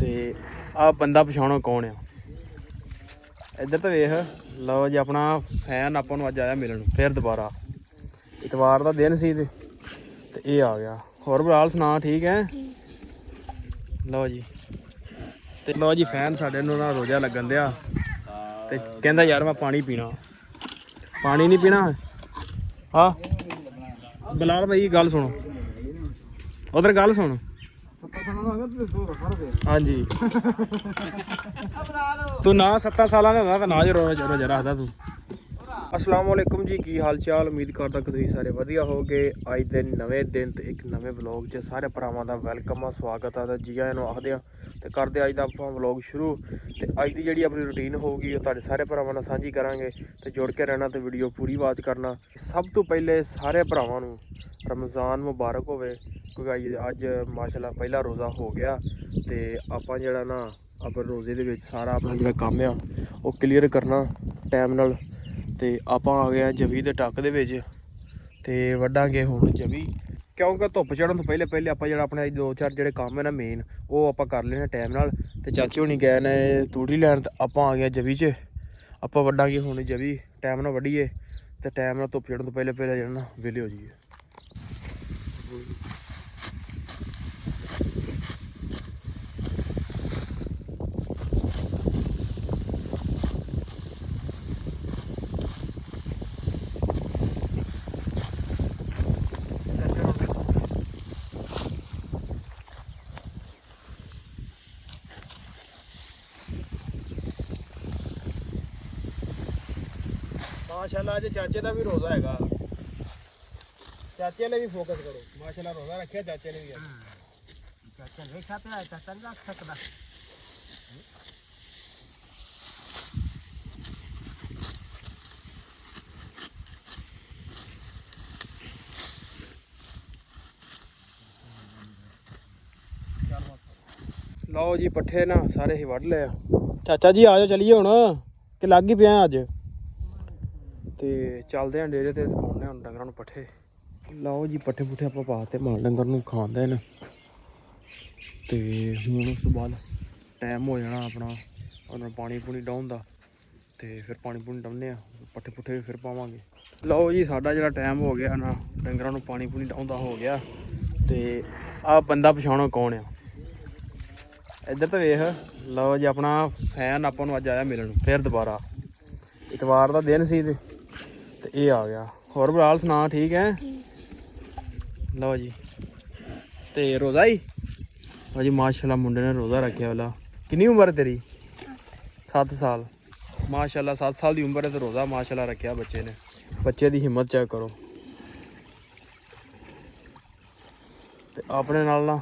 ਤੇ ਆ ਬੰਦਾ ਪਛਾਣੋ ਕੌਣ ਆ? ਇੱਧਰ ਤਾਂ ਵੇਖ, ਲਓ ਜੀ ਆਪਣਾ ਫੈਨ ਆਪਾਂ ਨੂੰ ਅੱਜ ਆਇਆ ਮਿਲਣ, ਫੇਰ ਦੁਬਾਰਾ। ਇਤਵਾਰ ਦਾ ਦਿਨ ਸੀ ਤੇ ਇਹ ਆ ਗਿਆ। ਹੋਰ ਬਰਾਲ ਸੁਣਾ, ਠੀਕ ਹੈ? ਲਓ ਜੀ। ਤੇ ਲਓ ਜੀ ਫੈਨ ਸਾਡੇ ਨੂੰ ਨਾ ਰੋਜ਼ਾ ਲੱਗਣ ਦਿਆ। ਤੇ ਕਹਿੰਦਾ ਯਾਰ ਮੈਂ ਪਾਣੀ ਪੀਣਾ। ਪਾਣੀ ਨਹੀਂ ਪੀਣਾ? ਹਾਂ। ਬਲਾਲ ਭਾਈ ਗੱਲ ਸੁਣੋ। ਉਧਰ ਗੱਲ ਸੁਣੋ। ਹਾਂਜੀ। ਤੂੰ ਨਾ 7 ਸਾਲਾਂ ਦਾ ਹੁੰਦਾ ਤਾਂ ਨਾ ਜਰੋ ਜਰੋ ਜਰਾ ਰੱਖਦਾ ਤੂੰ। ਅਸਲਾਮ ਵਾਲੇਕੁਮ ਜੀ, ਕੀ ਹਾਲ ਚਾਲ? ਉਮੀਦ ਕਰਦਾ ਕਿ ਤੁਸੀਂ ਸਾਰੇ ਵਧੀਆ ਹੋਗੇ ਅੱਜ ਦੇ ਨਵੇਂ ਦਿਨ ਤੇ ਇੱਕ ਨਵੇਂ ਵਲੌਗ 'ਚ ਸਾਰੇ ਭਰਾਵਾਂ ਦਾ ਵੈਲਕਮ ਆ, ਸਵਾਗਤ ਆ ਤਾਂ ਜੀ ਆਇਆਂ ਨੂੰ ਆਖਦੇ ਆ ਤੇ ਕਰਦੇ ਅੱਜ ਦਾ ਆਪਾਂ ਵਲੌਗ ਸ਼ੁਰੂ। ਤੇ ਅੱਜ ਦੀ ਜਿਹੜੀ ਆਪਣੀ ਰੁਟੀਨ ਹੋਊਗੀ, ਉਹ ਤੁਹਾਡੇ ਸਾਰੇ ਭਰਾਵਾਂ ਨਾਲ ਸਾਂਝੀ ਕਰਾਂਗੇ। ਤੇ ਜੁੜ ਕੇ ਰਹਿਣਾ ਤੇ ਵੀਡੀਓ ਪੂਰੀ ਵਾਚ ਕਰਨਾ। ਸਭ ਤੋਂ ਪਹਿਲੇ ਸਾਰੇ ਭਰਾਵਾਂ ਨੂੰ ਰਮਜ਼ਾਨ ਮੁਬਾਰਕ ਹੋਵੇ, ਕਿਉਂਕਿ ਅੱਜ- ਅੱਜ ਮਾਸ਼ਾਅੱਲਾ ਪਹਿਲਾ ਰੋਜ਼ਾ ਹੋ ਗਿਆ। ਤੇ ਆਪਾਂ ਜਿਹੜਾ ਨਾ ਆਪਣੇ ਰੋਜ਼ੇ ਦੇ ਵਿੱਚ ਸਾਰਾ ਆਪਣਾ ਜਿਹੜਾ ਕੰਮ ਆ, ਉਹ ਕਲੀਅਰ ਕਰਨਾ ਟਾਈਮ ਨਾਲ। ਤੇ ਆਪਾਂ ਆ ਗਏ ਆ ਜਵੀ ਦੇ ਟੱਕ ਦੇ ਵਿੱਚ ਤੇ ਵੱਢਾਂਗੇ ਹੁਣ ਜਵੀ। ਕਿਉਂਕਿ ਧੁੱਪ ਚੜਨ ਤੋਂ ਪਹਿਲੇ ਪਹਿਲੇ ਆਪਾਂ ਜਿਹੜਾ ਆਪਣੇ ਦੋ ਚਾਰ ਜਿਹੜੇ ਕੰਮ ਹੈ ਨਾ ਮੇਨ ਉਹ ਆਪਾਂ ਕਰ ਲੈਣੇ ਟਾਈਮ ਨਾਲ। ਤੇ ਚਾਚੇ ਹੋਣੀ ਗਏ ਨੇ ਤੂੜੀ ਲੈਣ ਤੇ ਆਪਾਂ ਆ ਗਏ ਜਵੀ 'ਚ। ਆਪਾਂ ਵੱਢਾਂਗੇ ਹੁਣ ਜਵੀ ਟਾਈਮ ਨਾਲ ਵੱਢੀਏ ਤੇ ਟਾਈਮ ਨਾਲ ਧੁੱਪ ਚੜਨ ਤੋਂ ਪਹਿਲੇ ਪਹਿਲੇ ਜਿਹੜਾ ਨਾ ਵਿਲੇ ਹੋ ਜਾਈਏ। ਮਾਸ਼ਾਅੱਲਾ, ਅੱਜ ਚਾਚੇ ਦਾ ਵੀ ਰੋਜ਼ਾ ਹੈਗਾ। ਚਾਚੇ ਨੇ ਵੀ ਫੋਕਸ ਕਰੋ। ਮਾਸ਼ਾਅੱਲਾ, ਰੋਜ਼ਾ ਰੱਖਿਆ ਚਾਚੇ ਨੇ ਵੀ ਅੱਜ। ਚਾਚਾ ਵੇਖਾ ਪਿਆ, ਚਾਚਾ ਨਹੀਂ ਰੱਖ ਸਕਦਾ। ਲਓ ਜੀ, ਪੱਠੇ ਨਾ ਸਾਰੇ ਹੀ ਵੱਢ ਲਿਆ ਚਾਚਾ ਜੀ ਆਜੋ ਚਲੀਏ ਹੁਣ। ਕਿ ਲੱਗ ਹੀ ਪਿਆ ਅੱਜ? ਤੇ ਚੱਲਦੇ ਆਂ ਡੇਰੇ ਤੇ ਪਾਉਣੇ ਹੁਣ ਡੰਗਰਾਂ ਨੂੰ ਪੱਠੇ। ਲਓ ਜੀ, ਪੱਠੇ ਪੁੱਠੇ ਆਪਾਂ ਪਾਤੇ ਮਾਲ ਡੰਗਰ ਨੂੰ ਖਾਂਦੇ ਨੇ। ਤੇ ਹੁਣ ਉਸ ਤੋਂ ਬਾਅਦ ਟਾਈਮ ਹੋ ਜਾਣਾ ਆਪਣਾ ਉਹਨਾਂ ਨੂੰ ਪਾਣੀ ਪੂਣੀ ਡਾਉਣ ਦਾ। ਤੇ ਫਿਰ ਪਾਣੀ ਪੂਣੀ ਡਾਉਂਦੇ ਆ, ਪੱਠੇ ਪੁੱਠੇ ਵੀ ਫਿਰ ਪਾਵਾਂਗੇ। ਲਓ ਜੀ, ਸਾਡਾ ਜਿਹੜਾ ਟਾਈਮ ਹੋ ਗਿਆ ਨਾ, ਡੰਗਰਾਂ ਨੂੰ ਪਾਣੀ ਪੂਣੀ ਡਾਉਂਦਾ ਹੋ ਗਿਆ। ਤੇ ਆ ਬੰਦਾ ਪਛਾਣੋ ਕੌਣ ਆ? ਇੱਧਰ ਤਾਂ ਵੇਖ, ਲਓ ਜੀ, ਆਪਣਾ ਫੈਨ ਆਪਾਂ ਨੂੰ ਅੱਜ ਆਇਆ ਮਿਲਣ, ਫਿਰ ਦੁਬਾਰਾ। ਇਤਵਾਰ ਦਾ ਦਿਨ ਸੀ ਤੇ ਤੇ ਇਹ ਆ ਗਿਆ। ਹੋਰ ਬਰਾਲ ਸੁਣਾ ਠੀਕ ਹੈ ਲਓ ਜੀ। ਤੇ ਰੋਜ਼ਾ ਹੀ ਲਓ ਜੀ ਮਾਸ਼ਾਅੱਲਾ ਮੁੰਡੇ ਨੇ ਰੋਜ਼ਾ ਰੱਖਿਆ ਵਾਲਾ। ਕਿੰਨੀ ਉਮਰ ਤੇਰੀ? 7 ਸਾਲ। ਮਾਸ਼ਾਅੱਲਾ 7 ਸਾਲ ਦੀ ਉਮਰ ਹੈ ਤੇ ਰੋਜ਼ਾ ਮਾਸ਼ਾਅੱਲਾ ਰੱਖਿਆ ਬੱਚੇ ਨੇ। ਬੱਚੇ ਦੀ ਹਿੰਮਤ ਚੈੱਕ ਕਰੋ। ਤੇ ਆਪਣੇ ਨਾਲ ਨਾ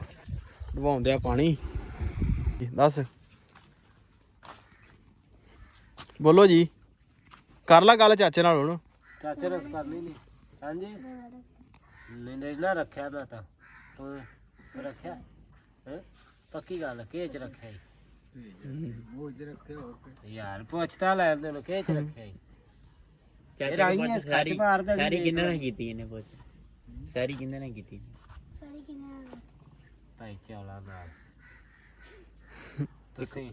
ਡਵਾਉਂਦੇ ਆ ਪਾਣੀ। ਦੱਸ। ਬੋਲੋ ਜੀ। ਕਰ ਲਾ ਗੱਲ ਚਾਚੇ ਨਾਲ ਹੁਣ। ਚਾਚੇ ਰਸ ਕਰ ਲਈ ਨਹੀਂ ਹਾਂਜੀ? ਨਹੀਂ ਨਹੀਂ ਨਾ ਰੱਖਿਆ ਮੈਂ ਤਾਂ। ਤੂੰ ਰੱਖਿਆ? ਹੈ? ਪੱਕੀ ਗੱਲ ਕਿਹ ਚ ਰੱਖਿਆ ਈ? ਯਾਰ ਪੁੱਛਤਾ ਲੈ ਤੈਨੂੰ ਕਿਹ ਚ ਰੱਖਿਆ ਈ? ਸਾਰੀ ਕਿੰਨਾਂ ਨੇ ਕੀਤੀ ਇਹਨੇ ਪੁੱਛ? ਸਾਰੀ ਕਿੰਨਾਂ ਨੇ ਕੀਤੀ ਭਾਈ ਚੌਲਾ ਨਾਲ। ਤੁਸੀਂ?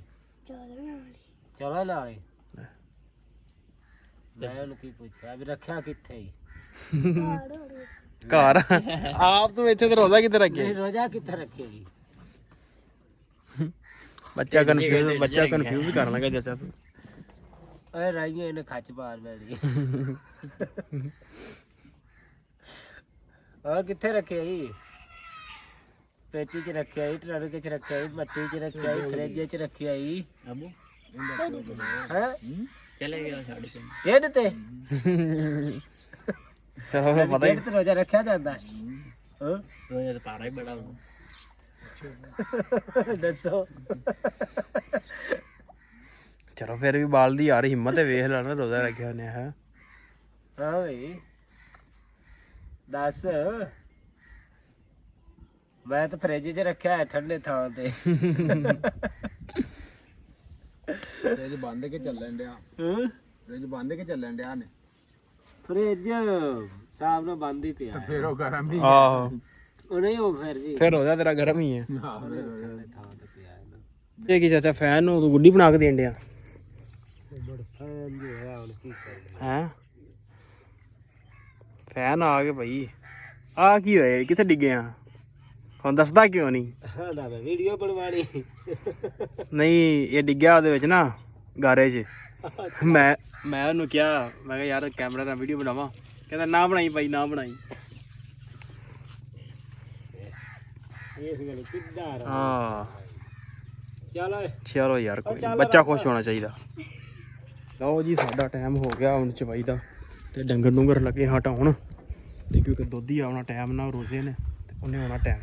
ਚੌਲਾ ਨਾਲੇ ਮੈਂ ਉਹਨੂੰ ਕੀ ਪੁੱਛਿਆ ਵੀ ਰੱਖਿਆ ਕਿੱਥੇ ਈ? ਘਰ। ਆਪ ਤੂੰ ਇੱਥੇ ਤੇ ਰੋਜ਼ਾ ਕਿੱਥੇ ਇਹ ਰੱਖਿਆ ਰੋਜਾ ਕਿੱਥੇ ਰੱਖਿਆ ਈ? ਬੱਚਾ ਕਨਫਿਊਜ਼ ਬੱਚਾ ਕਨਫਿਊਜ਼ ਕਰਨ ਲੱਗਾ ਚਾਚਾ ਤੂੰ। ਓਏ ਰਾਈਆਂ ਇਹਨੇ ਖੱਚ ਮਾਰ ਲੈਣੀ ਆ ਕਿੱਥੇ ਰੱਖਿਆ ਈ? ਪੇਟੀ 'ਚ ਰੱਖਿਆ ਈ ਟਰੱਕ 'ਚ ਰੱਖਿਆ ਈ ਮੱਟੀ 'ਚ ਰੱਖਿਆ ਈ ਫਰਿੱਜ 'ਚ ਰੱਖਿਆ ਈ। ਅਬੂ ਹੈ? ਚਲੇ ਗਿਆ ਸਾਡੇ ਕੋਲ ਡੇਢ ਤੇ? ਚਲੋ ਫਿਰ ਪਤਾ ਹੀ ਤੇ ਰੋਜਾ ਰੱਖਿਆ ਜਾਂਦਾ। ਹਾਂ? ਰੋਜ਼ਾ ਤਾਂ ਪਾਰਾ ਹੀ ਬੜਾ ਵਾ। ਦੱਸੋ। ਚਲੋ ਫਿਰ ਵੀ ਬਾਲ ਦੀ ਯਾਰ ਹਿੰਮਤ ਹੈ ਵੇਖ ਲੈਣਾ ਰੋਜ਼ਾ ਰੱਖਿਆ ਉਹਨੇ ਹੈ। ਹਾਂ ਬਈ। ਦੱਸ। ਮੈਂ ਤਾਂ ਫਰਿੱਜ 'ਚ ਰੱਖਿਆ ਹੈ ਠੰਡੇ ਥਾਂ ਤੇ। ਫ੍ਰਿਜ ਬੰਦ ਕੇ ਚੱਲਣ ਡਿਆ। ਹਾਂ? ਫ੍ਰਿਜ ਬੰਦ ਕੇ ਚੱਲਣ ਡਿਆ ਨੇ। ਫਰਿੱਜ ਸਾਹਬ ਨਾਲ ਬੰਦ ਹੀ ਪਿਆ ਹੈ। ਫੇਰ ਉਹ ਗਰਮ ਹੀ ਆਹੋ। ਉਹ ਨਹੀਂ ਉਹ ਫਿਰ ਜੀ ਫਿਰ ਰੋਜ਼ਾ ਤੇਰਾ ਗਰਮ ਹੀ ਹੈ। ਆ ਫਿਰ ਠੰਡੇ ਥਾਂ ਤੇ ਪਿਆ ਹੈ ਨਾ। ਇਹ ਕੀ ਚਾਚਾ ਫੈਨ ਨੂੰ ਤੂੰ ਗੁੱਡੀ ਬਣਾ ਕੇ ਦੇਣ ਡਿਆ? ਬੜ ਫੈਨ ਜੋ ਹੈ ਹੁਣ ਕੀ ਕਰ ਹੈ? ਫੈਨ ਆ ਗਏ ਭਾਈ ਆ ਕੀ ਹੋਇਆ? ਕਿੱਥੇ ਡਿੱਗੇ ਆ? ਹੁਣ ਦੱਸਦਾ ਕਿਉਂ ਨਹੀਂ? ਹਾਂ ਦਾਦਾ ਵੀਡੀਓ ਬਣਵਾਣੀ ਨਹੀਂ ਇਹ ਡਿੱਗਿਆ ਉਹਦੇ ਵਿੱਚ ਨਾ ਗਾਰੇ 'ਚ ਮੈਂ ਮੈਂ ਉਹਨੂੰ ਕਿਹਾ ਮੈਂ ਕਿਹਾ ਯਾਰ ਕੈਮਰਾ ਨਾਲ ਵੀਡੀਓ ਬਣਾਵਾਂ। ਕਹਿੰਦਾ ਨਾ ਬਣਾਈ ਭਾਈ ਨਾ ਬਣਾਈ। ਇਸ ਗੱਲ ਕਿੱਦਾਂ ਰ ਹਾਂ। ਚਲ ਚਲੋ ਯਾਰ ਕੋਈ ਬੱਚਾ ਖੁਸ਼ ਹੋਣਾ ਚਾਹੀਦਾ। ਲਓ ਜੀ ਸਾਡਾ ਟਾਈਮ ਹੋ ਗਿਆ ਹੁਣ ਚਵਾਈ ਦਾ। ਤੇ ਡੰਗਰ ਡੁੰਗਰ ਲੱਗੇ ਹਟਾਉਣ। ਤੇ ਕਿਉਂਕਿ ਦੁੱਧ ਹੀ ਆਉਣਾ ਟਾਈਮ ਨਾਲ ਰੋਜ਼ੇ ਨੇ ਤੇ ਉਹਨੇ ਆਉਣਾ ਟਾਈਮ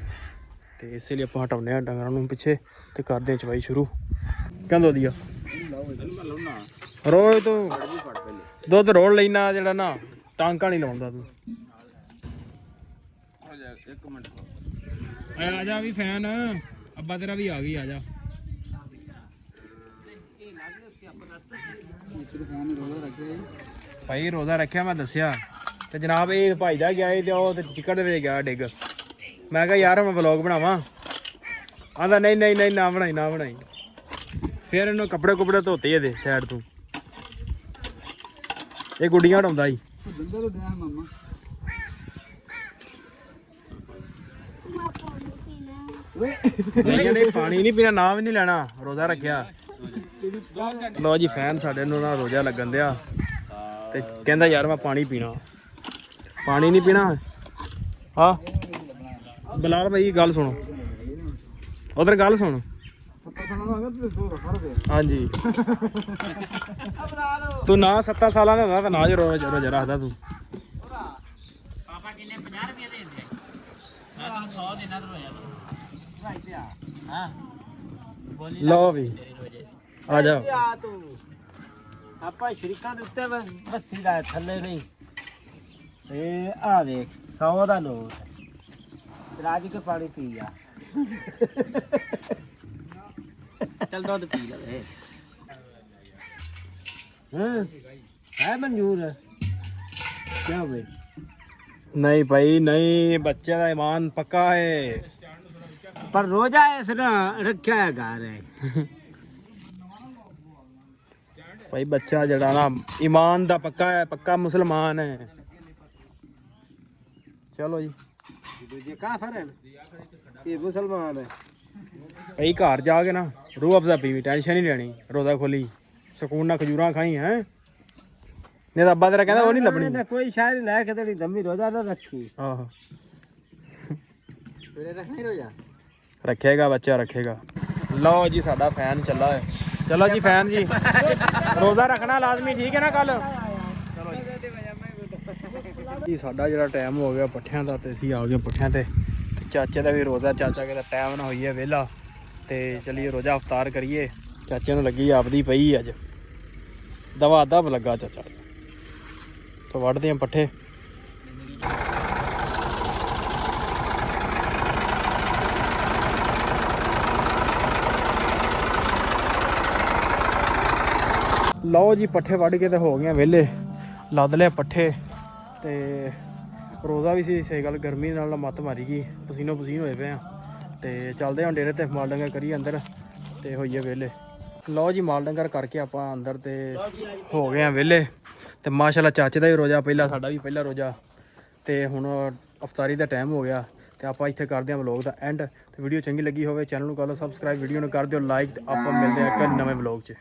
ਤੇ ਇਸੇ ਲਈ ਆਪਾਂ ਹਟਾਉਂਦੇ ਆ ਡੰਗਰਾਂ ਨੂੰ ਪਿੱਛੇ ਤੇ ਕਰਦੇ ਆ ਚਵਾਈ ਸ਼ੁਰੂ। ਕਹਿੰਦੋ ਦੀਆ, ਰੋਜ਼ ਤੂੰ ਦੁੱਧ ਰੋੜ ਲੈਣਾ ਜਿਹੜਾ ਨਾ, ਟਾਂਕਾ ਨਹੀਂ ਲਾਉਂਦਾ ਤੂੰ। ਇੱਕ ਮਿੰਟ ਆ ਜਾ ਵੀ ਫੈਨ, ਅੱਬਾ ਤੇਰਾ ਵੀ ਆ ਗਈ, ਆ ਜਾ। ਭਾਈ ਰੋਜ਼ਾ ਰੱਖਿਆ ਮੈਂ ਦੱਸਿਆ। ਤੇ ਜਨਾਬ ਇਹ ਭਾਈ ਦਾ ਗਿਆ ਸੀ ਤੇ ਉਹ ਤੇ ਚਿੱਕੜ ਦੇ ਵਿੱਚ ਗਿਆ ਡਿੱਗ। ਮੈਂ ਕਿਹਾ ਯਾਰ ਮੈਂ ਵਲੌਗ ਬਣਾਵਾਂ। ਆਂਦਾ ਨਹੀਂ ਨਹੀਂ ਨਹੀਂ, ਨਾ ਬਣਾਈ ਨਾ ਬਣਾਈ। ਫਿਰ ਇਹਨੂੰ ਕੱਪੜੇ ਕੁਪੜੇ ਧੋਤੇ ਇਹਦੇ ਸਾਈਡ ਤੋਂ। ਇਹ ਗੁੱਡੀਆਂ ਹਟਾਉਂਦਾ ਸੀ। ਨਹੀਂ ਨਹੀਂ ਪਾਣੀ ਨਹੀਂ ਪੀਣਾ, ਨਾ ਵੀ ਨਹੀਂ ਲੈਣਾ, ਰੋਜ਼ਾ ਰੱਖਿਆ। ਲੋ ਜੀ ਫੈਨ ਸਾਡੇ ਨੂੰ ਨਾ ਰੋਜ਼ਾ ਲੱਗਣ ਦਿਆ। ਤੇ ਕਹਿੰਦਾ ਯਾਰ ਮੈਂ ਪਾਣੀ ਪੀਣਾ। ਪਾਣੀ ਨਹੀਂ ਪੀਣਾ। ਹਾਂ। ਬਲਾਲ ਭਾਈ ਗੱਲ ਸੁਣੋ। ਉਧਰ ਗੱਲ ਸੁਣ। ਸੱਤਾ ਹਾਂਜੀ। ਤੂੰ ਨਾ 7 ਸਾਲਾਂ ਦਾ ਹੁੰਦਾ ਤਾਂ ਨਾ ਜੋ ਰੋਜ਼ਾ ਰੋਜ਼ਾ ਰੱਖਦਾ ਤੂੰ। ਪਾਪਾ ਕਿੰਨੇ 50 ਰੁਪਏ ਦੇ ਦਿੰਦੇ ਮੈਂ ਤੈਨੂੰ 100 ਦੇਣਾ ਤੂੰ ਰੋਇਆ ਤੂੰ ਹਾਂ ਬੋਲੀ ਲਓ ਵੀ। ਆ ਜਾ ਆ ਤੂੰ ਆਪਾਂ ਸ਼ਰੀਕਾਂ ਦੇ ਉੱਤੇ ਬੱਸੀ ਦਾ ਥੱਲੇ ਨਹੀਂ। ਇਹ ਆ ਦੇਖ 100 ਦਾ ਨੋਟ। ਰਾਜ ਕੇ ਪਾਣੀ ਪੀ ਜਾ ਚੱਲ ਦੁੱਧ ਪੀ ਲੈ ਹਾਂ ਹੈ ਮਨਜ਼ੂਰ? ਕਿਆ ਬਈ? ਨਹੀਂ ਭਾਈ ਨਹੀਂ ਬੱਚੇ ਦਾ ਈਮਾਨ ਪੱਕਾ ਹੈ। ਪਰ ਰੋਜ਼ਾ ਇਸ ਤਰ੍ਹਾਂ ਰੱਖਿਆ ਹੈ ਘਰ ਹੈ ਭਾਈ ਬੱਚਾ ਜਿਹੜਾ ਨਾ ਈਮਾਨ ਦਾ ਪੱਕਾ ਹੈ ਪੱਕਾ ਮੁਸਲਮਾਨ ਹੈ। ਚਲੋ ਜੀ। ਦੂਜੇ ਕਾਫਰ ਹੈ ਇਹ ਮੁਸਲਮਾਨ ਹੈ। ਭਾਈ ਘਰ ਜਾ ਕੇ ਨਾ ਰੂਹ ਅਫਜ਼ਾ ਪੀਵੀ ਟੈਨਸ਼ਨ ਨਹੀਂ ਲੈਣੀ। ਰੋਜ਼ਾ ਖੋਲੀ ਸਕੂਨ ਨਾਲ ਖਜੂਰਾਂ ਖਾਈ ਹੈ? ਨਹੀਂ ਤਾਂ ਅੱਬਾ ਤੇਰਾ ਕਹਿੰਦਾ ਉਹ ਨਹੀਂ ਲੱਭਣੀ। ਨਾ ਕੋਈ ਸ਼ਾਇਰ ਲੈ ਕੇ ਤੇਰੀ ਦਮੀ ਰੋਜ਼ਾ ਨਾ ਰੱਖੀ। ਆਹੋ। ਤੇਰੇ ਰੱਖਣੀ ਰੋਜ਼ਾ? ਰੱਖੇਗਾ ਬੱਚਾ ਰੱਖੇਗਾ। ਲਓ ਜੀ ਸਾਡਾ ਫੈਨ ਚੱਲਾ ਹੈ। ਚਲੋ ਜੀ ਫੈਨ ਜੀ। ਰੋਜ਼ਾ ਰੱਖਣਾ ਲਾਜ਼ਮੀ ਠੀਕ ਹੈ ਨਾ ਕੱਲ ਜੀ, ਸਾਡਾ ਜਿਹੜਾ ਟਾਈਮ ਹੋ ਗਿਆ ਪੱਠਿਆਂ ਦਾ ਤੇ ਅਸੀਂ ਆ ਗਏ ਪੱਠਿਆਂ ਤੇ। ਚਾਚੇ ਦਾ ਵੀ ਰੋਜ਼ਾ, ਚਾਚਾ ਕਹਿੰਦਾ ਟਾਈਮ ਨਾ ਹੋਈ ਹੈ ਵਿਹਲਾ। ਤੇ ਚਲੀਏ ਰੋਜ਼ਾ ਅਫਤਾਰ ਕਰੀਏ। ਚਾਚੇ ਨੂੰ ਲੱਗੀ ਆਪਦੀ ਪਈ ਅੱਜ। ਦਵਾ ਦਬ ਲੱਗਾ ਚਾਚਾ। ਤੋਂ ਵੱਢਦੇ ਆ ਪੱਠੇ। ਲਓ ਜੀ, ਪੱਠੇ ਵੱਢ ਕੇ ਤੇ ਹੋ ਗਏ ਵਿਹਲੇ। ਲੱਦ ਲਿਆ ਪੱਠੇ। ਤੇ ਰੋਜ਼ਾ ਵੀ ਸੀ, ਸਹੀ ਗੱਲ, ਗਰਮੀ ਨਾਲ ਮੱਤ ਮਾਰੀ ਗਈ, ਪਸੀਨੋ ਪਸੀਨ ਹੋਏ ਪਏ ਆ। ਤੇ ਚੱਲਦੇ ਹਾਂ ਡੇਰੇ ਤੇ, ਮਾਲ ਡੰਗਰ ਕਰੀ ਅੰਦਰ, ਤੇ ਹੋਈਏ ਵਿਹਲੇ। ਲਓ ਜੀ, ਮਾਲ ਡੰਗਰ ਕਰਕੇ ਆਪਾਂ ਅੰਦਰ ਤੇ ਹੋ ਗਏ ਆ ਵਿਹਲੇ। ਤੇ ਮਾਸ਼ਾਅੱਲਾ ਚਾਚੇ ਦਾ ਵੀ ਰੋਜ਼ਾ, ਪਹਿਲਾ ਸਾਡਾ ਵੀ ਪਹਿਲਾ ਰੋਜ਼ਾ। ਤੇ ਹੁਣ ਅਫਤਾਰੀ ਦਾ ਟਾਈਮ ਹੋ ਗਿਆ, ਤੇ ਆਪਾਂ ਇੱਥੇ ਕਰਦੇ ਹਾਂ ਵਲੌਗ ਦਾ ਐਂਡ ਤੇ ਵੀਡੀਓ ਚੰਗੀ ਲੱਗੀ ਹੋਵੇ ਚੈਨਲ ਨੂੰ ਕਰ ਲਓ ਸਬਸਕ੍ਰਾਈਬ ਵੀਡੀਓ ਨੂੰ ਕਰ ਦਿਓ ਲਾਈਕ ਤੇ ਆਪਾਂ ਮਿਲਦੇ ਹਾਂ ਇੱਕ ਨਵੇਂ ਵਲੌਗ 'ਚ।